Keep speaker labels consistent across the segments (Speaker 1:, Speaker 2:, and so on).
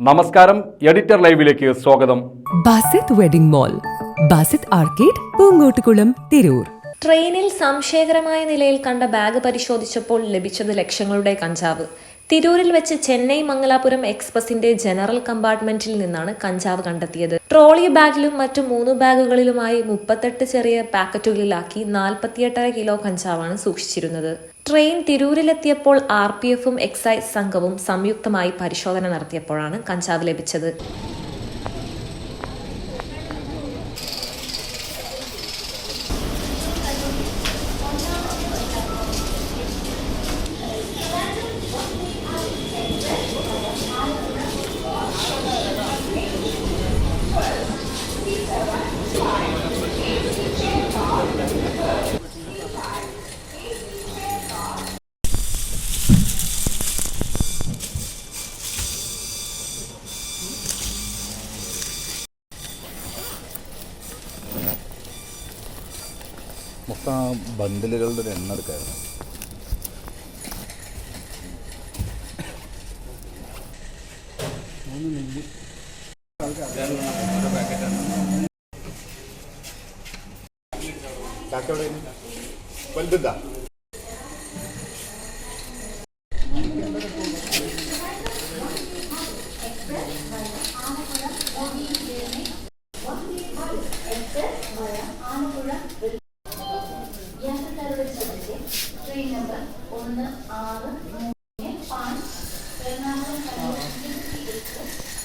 Speaker 1: നമസ്കാരം എഡിറ്റർ ലൈവിലേക്ക് സ്വാഗതം.
Speaker 2: Basith wedding mall Basith arcade Poonkottukulam Tirur.
Speaker 3: ട്രെയിനിൽ സംശയകരമായ നിലയിൽ കണ്ട ബാഗ് പരിശോധിച്ചപ്പോൾ ലഭിച്ചത് ലക്ഷങ്ങളുടെ കഞ്ചാവ്. തിരൂരിൽ വെച്ച് ചെന്നൈ മംഗലാപുരം എക്സ്പ്രസിന്റെ ജനറൽ കമ്പാർട്ട്മെന്റിൽ നിന്നാണ് കഞ്ചാവ് കണ്ടെത്തിയത്. ട്രോളി ബാഗിലും മറ്റു മൂന്ന് ബാഗുകളിലുമായി മുപ്പത്തെട്ട് ചെറിയ പാക്കറ്റുകളിലാക്കി നാൽപ്പത്തിയെട്ടര കിലോ കഞ്ചാവാണ് സൂക്ഷിച്ചിരുന്നത്. ട്രെയിൻ തിരൂരിലെത്തിയപ്പോൾ ആർ പി എഫും എക്സൈസ് സംഘവും സംയുക്തമായി പരിശോധന നടത്തിയപ്പോഴാണ് കഞ്ചാവ് ലഭിച്ചത്.
Speaker 4: മൊത്തം ആ ബണ്ടിലുകളുടെ ഒരു എണ്ണ എടുക്കായിരുന്നു.
Speaker 5: ഒന്ന് ആറ് മൂന്ന് പാഞ്ച് എറണാകുളം കലോത്സവത്തിൽ എട്ട്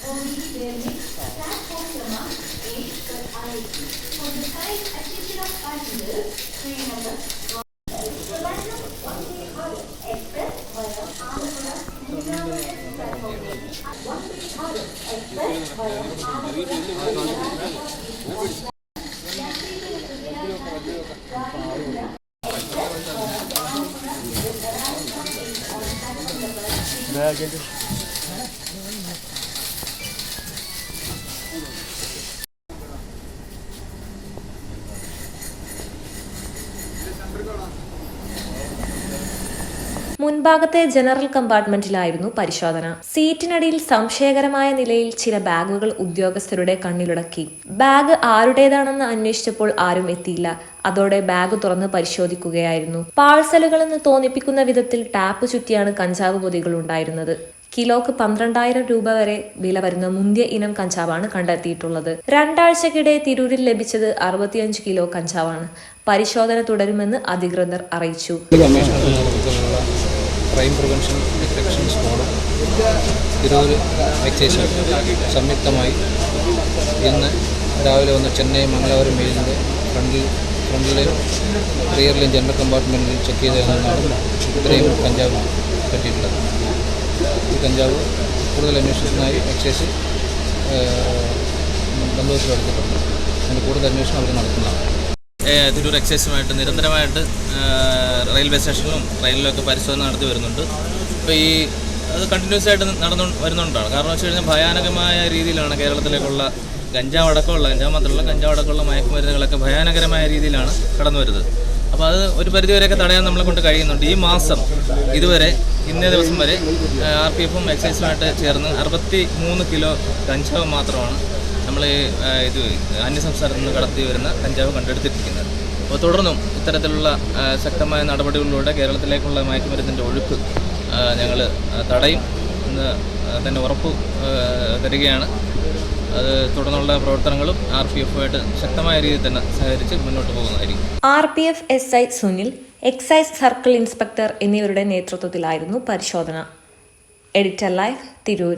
Speaker 5: ഒന്നിന് പേരിൽ platform number eight per IIT. For the side attention of passengers, train number one. Veya gelir.
Speaker 3: മുൻഭാഗത്തെ ജനറൽ കമ്പാർട്ട്മെന്റിലായിരുന്നു പരിശോധന. സീറ്റിനടിയിൽ സംശയകരമായ നിലയിൽ ചില ബാഗുകൾ ഉദ്യോഗസ്ഥരുടെ കണ്ണിലുടക്കി. ബാഗ് ആരുടേതാണെന്ന് അന്വേഷിച്ചപ്പോൾ ആരും എത്തിയില്ല. അതോടെ ബാഗ് തുറന്ന് പരിശോധിക്കുകയായിരുന്നു. പാഴ്സലുകളെന്ന് തോന്നിപ്പിക്കുന്ന വിധത്തിൽ ടാപ്പ് ചുറ്റിയാണ് കഞ്ചാവ് പൊതികൾ ഉണ്ടായിരുന്നത്. കിലോക്ക് പന്ത്രണ്ടായിരം രൂപ വരെ വില വരുന്ന മുന്തിയ ഇനം കഞ്ചാവാണ് കണ്ടെത്തിയിട്ടുള്ളത്. രണ്ടാഴ്ചക്കിടെ തിരൂരിൽ ലഭിച്ചത് അറുപത്തിയഞ്ച് കിലോ കഞ്ചാവാണ്. പരിശോധന തുടരുമെന്ന് അധികൃതർ അറിയിച്ചു.
Speaker 6: ക്രൈം പ്രിവെൻഷൻ ഡിറ്റക്ഷൻ സ്ക്വാഡും തിരൂർ എക്സൈസും സംയുക്തമായി ഇന്ന് രാവിലെ വന്ന് ചെന്നൈ മംഗലാപുരം മെയിലിന്റെ ഫ്രണ്ടിൽ ഫ്രണ്ടിലെയും റിയറിലെയും ജനറൽ കമ്പാർട്ട്മെന്റിൽ ചെക്ക് ചെയ്തതിൽ നിന്നാണ് ഇത്രയും കഞ്ചാവ് പറ്റിയിട്ടുള്ളത്. ഈ കഞ്ചാവ് കൂടുതൽ അന്വേഷണത്തിനായി എക്സൈസ് ബന്ധുവശം എടുത്തിട്ടുണ്ട്. അതിന് കൂടുതൽ അന്വേഷണം അവർ നടത്തുന്നതാണ്.
Speaker 7: തിരൂർ എക്സൈസുമായിട്ട് നിരന്തരമായിട്ട് റെയിൽവേ സ്റ്റേഷനിലും റെയിലിലൊക്കെ പരിശോധന നടത്തി വരുന്നുണ്ട്. അപ്പോൾ ഈ അത് കണ്ടിന്യൂസ് ആയിട്ട് നടന്നു വരുന്നുണ്ടാണ്. കാരണം വെച്ച് കഴിഞ്ഞാൽ ഭയാനകമായ രീതിയിലാണ് കേരളത്തിലേക്കുള്ള ഗഞ്ചാവ് അടക്കമുള്ള ഗഞ്ചാവ് മാത്രമല്ല ഗഞ്ചാവ് അടക്കമുള്ള മയക്കുമരുന്നുകളൊക്കെ ഭയാനകരമായ രീതിയിലാണ് കടന്നു വരുന്നത്. അപ്പോൾ അത് ഒരു പരിധിവരെയൊക്കെ തടയാൻ നമ്മളെ കൊണ്ട് കഴിയുന്നുണ്ട്. ഈ മാസം ഇതുവരെ ഇന്നേ ദിവസം വരെ ആർ പി എഫും എക്സൈസുമായിട്ട് ചേർന്ന് അറുപത്തി മൂന്ന് കിലോ കഞ്ചാവ് മാത്രമാണ് നമ്മൾ ഇത് അന്യസംസ്ഥാനത്ത് നിന്ന് കടത്തി വരുന്ന കഞ്ചാവ് കണ്ടെടുത്തിരിക്കുന്നത്. അപ്പോൾ തുടർന്നും ഇത്തരത്തിലുള്ള ശക്തമായ നടപടികളിലൂടെ കേരളത്തിലേക്കുള്ള മയക്കുമരുന്നിന്റെ ഒഴുക്ക് ഞങ്ങൾ തടയും എന്ന് തന്നെ ഉറപ്പ് തരികയാണ്. അത് തുടർന്നുള്ള പ്രവർത്തനങ്ങളും ആർ പി എഫുമായിട്ട് ശക്തമായ രീതിയിൽ തന്നെ സഹകരിച്ച് മുന്നോട്ട് പോകുന്നതായിരിക്കും.
Speaker 3: R P F S I Sunil excise circle inspector എന്നിവരുടെ നേതൃത്വത്തിലായിരുന്നു പരിശോധന. Editor life Tirur.